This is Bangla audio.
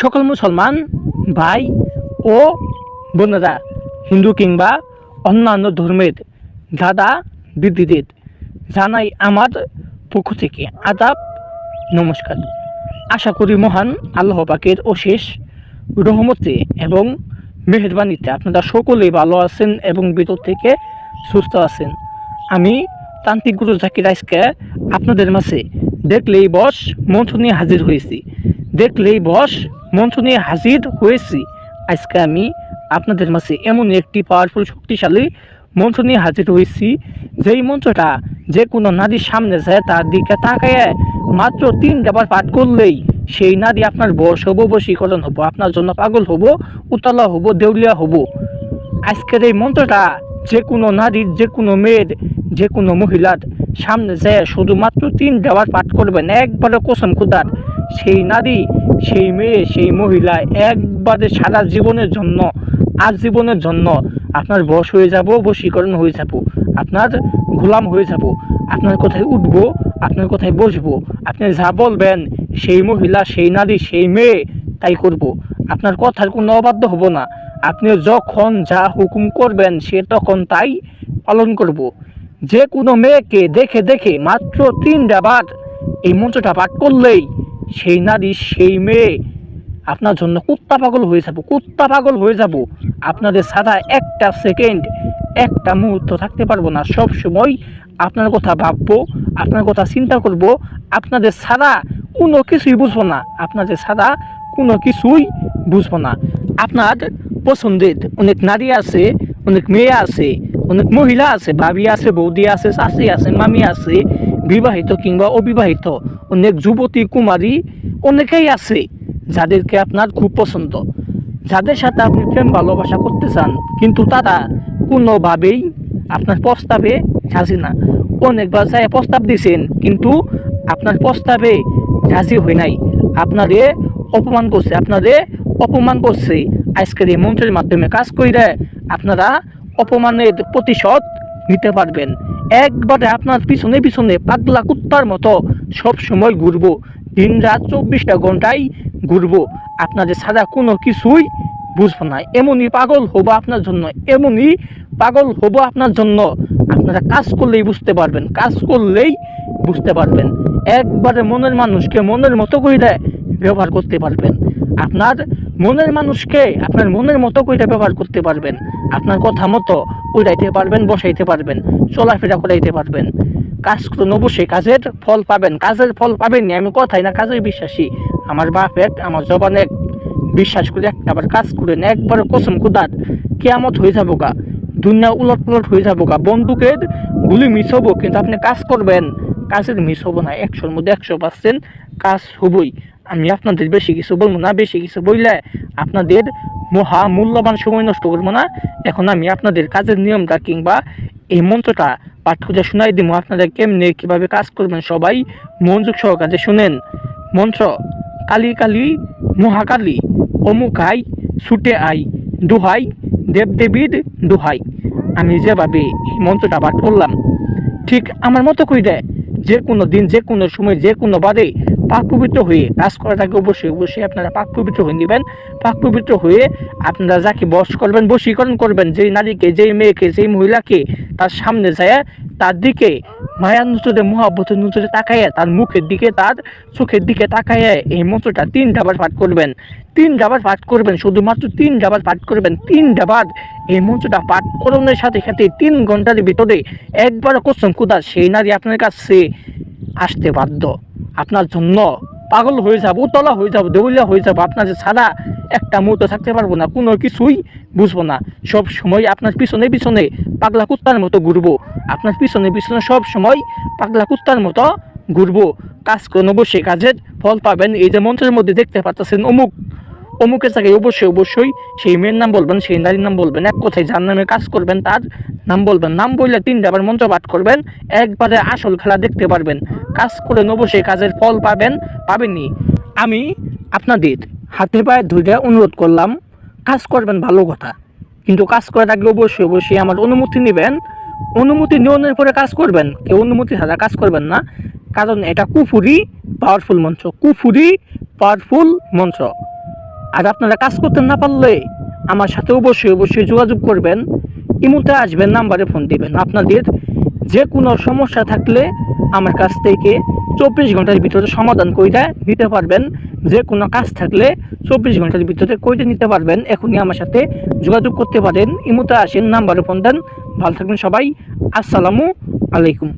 সকল মুসলমান ভাই ও বোনেরা, হিন্দু কিংবা অন্যান্য ধর্মের দাদা দিদিদের জানাই আমার পক্ষ থেকে আদাব, নমস্কার। আশা করি মহান আল্লাহ পাকের অশেষ রহমতে এবং মেহরবানিতে আপনারা সকলেই ভালো আছেন এবং ভিতর থেকে সুস্থ আছেন। আমি তান্ত্রিক গুরু জাকির আজকে আপনাদের মাঝে দেখলেই বস মন্ত্র নিয়ে হাজির হয়েছি। দেখলেই বস মন্ত্র নিয়ে হাজির হয়েছি। আজকে আমি আপনাদের মাঝে এমন একটি পাওয়ারফুল শক্তিশালী মন্ত্র নিয়ে হাজির হয়েছি। যেই মন্ত্রটা যে কোনো নারীর সামনে যায়, তার দিকে তাকায় মাত্র তিন ডাবার পাঠ করলেই সেই নারী আপনার বশ হব, বশীকরণ হব, আপনার জন্য পাগল হব, উতলা হব, দেউলিয়া হব। আজকের এই মন্ত্রটা যে কোনো নারীর যে কোনো মেয়ের যে কোনো মহিলার সামনে যায়, শুধুমাত্র তিন দেওয়ার পাঠ করবেন। একবারে কোসম খুদার সেই নারী, সেই মেয়ে, সেই মহিলা একবারে সারা জীবনের জন্য আজ জীবনের জন্য আপনার বশ হয়ে যাব, বশীকরণ হয়ে যাব, আপনার গোলাম হয়ে যাব, আপনার কোথায় উঠবো, আপনার কোথায় বসবো, আপনি যা বলবেন, সেই মহিলা, সেই নারী, সেই মেয়ে তাই করব। আপনার কথার কোনো অবাধ্য হব না। আপনি যখন যা হুকুম করবেন, সে তখন তাই পালন করব। যে কোনো মেয়েকে দেখে দেখে মাত্র তিনটা বার এই মন্ত্রটা পাঠ করলেই সেই নারী, সেই মেয়ে, আপনার জন্য কুত্তা পাগল হয়ে যাব, কুত্তা পাগল হয়ে যাব। আপনাদের সাদা একটা সেকেন্ড, একটা মুহূর্ত থাকতে পারব না। সব সময় আপনার কথা ভাববো, আপনার কথা চিন্তা করব, আপনাদের ছাড়া কোনো কিছুই বুঝব না। আপনাদের ছাড়া কোনো কিছুই বুঝব না। আপনার পছন্দের অনেক নারী আছে, অনেক মেয়ে আছে, অনেক মহিলা আছে, ভাবি আছে, বৌদি আছে চাষি আছে, মামি আছে বিবাহিত কিংবা অবিবাহিত। অনেক যুবতী, কুমারী অনেকেই আছে যাদেরকে আপনার খুব পছন্দ, যাদের সাথে আপনি প্রেম ভালোবাসা করতে চান, কিন্তু তারা কোনোভাবেই আপনার প্রস্তাবে রাজি না। অনেকবার যায় প্রস্তাব দিয়েছেন কিন্তু আপনার প্রস্তাবে রাজি হয় নাই। আপনারে অপমান করছে, আপনারে অপমান করছে। আজকের এই মন্ত্রের মাধ্যমে কাজ করে আপনারা অপমানের প্রতিশোধ নিতে পারবেন। একবারে আপনার পিছনে পিছনে পাগলা কুত্তার মতো সব সময় ঘুরবো। দিন রাত চব্বিশটা ঘন্টায় ঘুরবো। আপনাদের ছাড়া কোনো কিছুই বুঝব না। এমনই পাগল হব আপনার জন্য। এমনই পাগল হব আপনার জন্য। আপনারা কাজ করলেই বুঝতে পারবেন। কাজ করলেই বুঝতে পারবেন। একবারে মনের মানুষকে মনের মতো করে দেয়, ব্যবহার করতে পারবেন। আপনার মনের মানুষকে আপনার মনের মতো করে ব্যবহার করতে পারবেন। আপনার কথা মতো উড়াইতে পারবেন, বসাইতে পারবেন, চলাফেরা করাইতে পারবেন। কাজ করুন অবশ্যই, কাজের ফল পাবেন। কাজের ফল পাবেননি, আমি কথাই না, কাজের বিশ্বাসী। আমার বাপ এক, আমার জবান এক, বিশ্বাস করে একটা আবার কাজ করেন একবার কসম কুদার কেয়ামত হয়ে যাব গা, দুনিয়া উলট পুলট হয়ে যাব গা। বন্দুকের গুলি মিস হব, কিন্তু আপনি কাজ করবেন, কাজের মিস হব না, একশোর মধ্যে একশো পার্সেন্ট কাজ হবই। আমি আপনাদের বেশি কিছু বলব না, বেশি কিছু বললে আপনাদের মহা মূল্যবান সময় নষ্ট করব না। এখন আমি আপনাদের কাজের নিয়মটা কিংবা এই মন্ত্রটা, পাঠ করে শোনাই দিব। আপনারা কেমনে কীভাবে কাজ করবেন সবাই মনোযোগ সহকারে শুনেন। মন্ত্র, কালী কালী, মহাকালী, অমুক আই, ছুটে আই, দুহাই, দেবদেবীর দুহাই। আমি যেভাবে এই মন্ত্রটা পাঠ করলাম, ঠিক আমার মতো করে দেয় যে কোনো দিন যে কোনো সময় যে কোনো বাদে পাক পবিত্র হয়ে কাজ করার আগে অবশ্যই অবশ্যই আপনারা পাক পবিত্র হয়ে নেবেন। পাক পবিত্র হয়ে আপনারা যাকে বস করবেন, বশীকরণ করবেন, যেই নারীকে, যেই মেয়েকে, যেই মহিলাকে তার সামনে যায় তার দিকে মায়ার নজরে, মহাব্বতের নজরে তাকাইয়া তার মুখের দিকে, তার চোখের দিকে তাকাইয়া এই মন্ত্রটা তিন ডাবার পাঠ করবেন। তিন ডাবার পাঠ করবেন, শুধুমাত্র তিন ডাবার পাঠ করবেন, তিন ডাবার এই মন্ত্রটা পাঠ করণের সাথে সাথে তিন ঘণ্টার ভিতরে একবার কোশ্চন কুদার, সেই নারী আপনার কাছে আসতে বাধ্য। আপনার জন্য পাগল হয়ে যাব, উতলা হয়ে যাব, দেউলিয়া হয়ে যাব, আপনার ছাড়া একটা মুহূর্ত থাকতে পারব না, কোনো কিছুই বুঝব না। সব সময় আপনার পিছনে পিছনে পাগলা কুত্তার মতো ঘুরবো। আপনার পিছনে পিছনে সব সময় পাগলা কুত্তার মতো ঘুরবো। কাজ করে নেব সে কাজের ফল পাবেন, এই যে মন্ত্রের মধ্যে দেখতে পাচ্ছেন অমুক অমুকের জায়গায় অবশ্যই অবশ্যই সেই মেয়ের নাম বলবেন, সেই নারীর নাম বলবেন, এক কথায় যার নামে কাজ করবেন, তার নাম বলবেন। নাম বললে তিনটা আবার মন্ত্র পাঠ করবেন, একবারে আসল খেলা দেখতে পারবেন। কাজ করে অবশ্যই, কাজের ফল পাবেন পাবেননি আমি আপনাদের হাতে পায়ে ধরে অনুরোধ করলাম, কাজ করবেন ভালো কথা। কিন্তু কাজ করার আগে অবশ্যই অবশ্যই আমার অনুমতি নেবেন। অনুমতি নেওয়ার পরে কাজ করবেন, কেউ অনুমতি ছাড়া কাজ করবেন না। কারণ এটা কুফুরি পাওয়ারফুল মন্ত্র। কুফুরি পাওয়ারফুল মন্ত্র। আর আপনারা কাজ করতে না পারলে আমার সাথে অবশ্যই অবশ্যই যোগাযোগ করবেন। ইমুতে আসবেন, নাম্বারে ফোন দিবেন। আপনাদের যে কোনো সমস্যা থাকলে আমার কাছ থেকে চব্বিশ ঘণ্টার ভিতরে সমাধান কইরা নিতে পারবেন। যে কোনো কাজ থাকলে চব্বিশ ঘণ্টার ভিতরে কইরে নিতে পারবেন। এখনই আমার সাথে যোগাযোগ করতে পারেন। ইমুতে আসেন, নাম্বারে ফোন দেন। ভালো থাকবেন সবাই। আসসালামু আলাইকুম।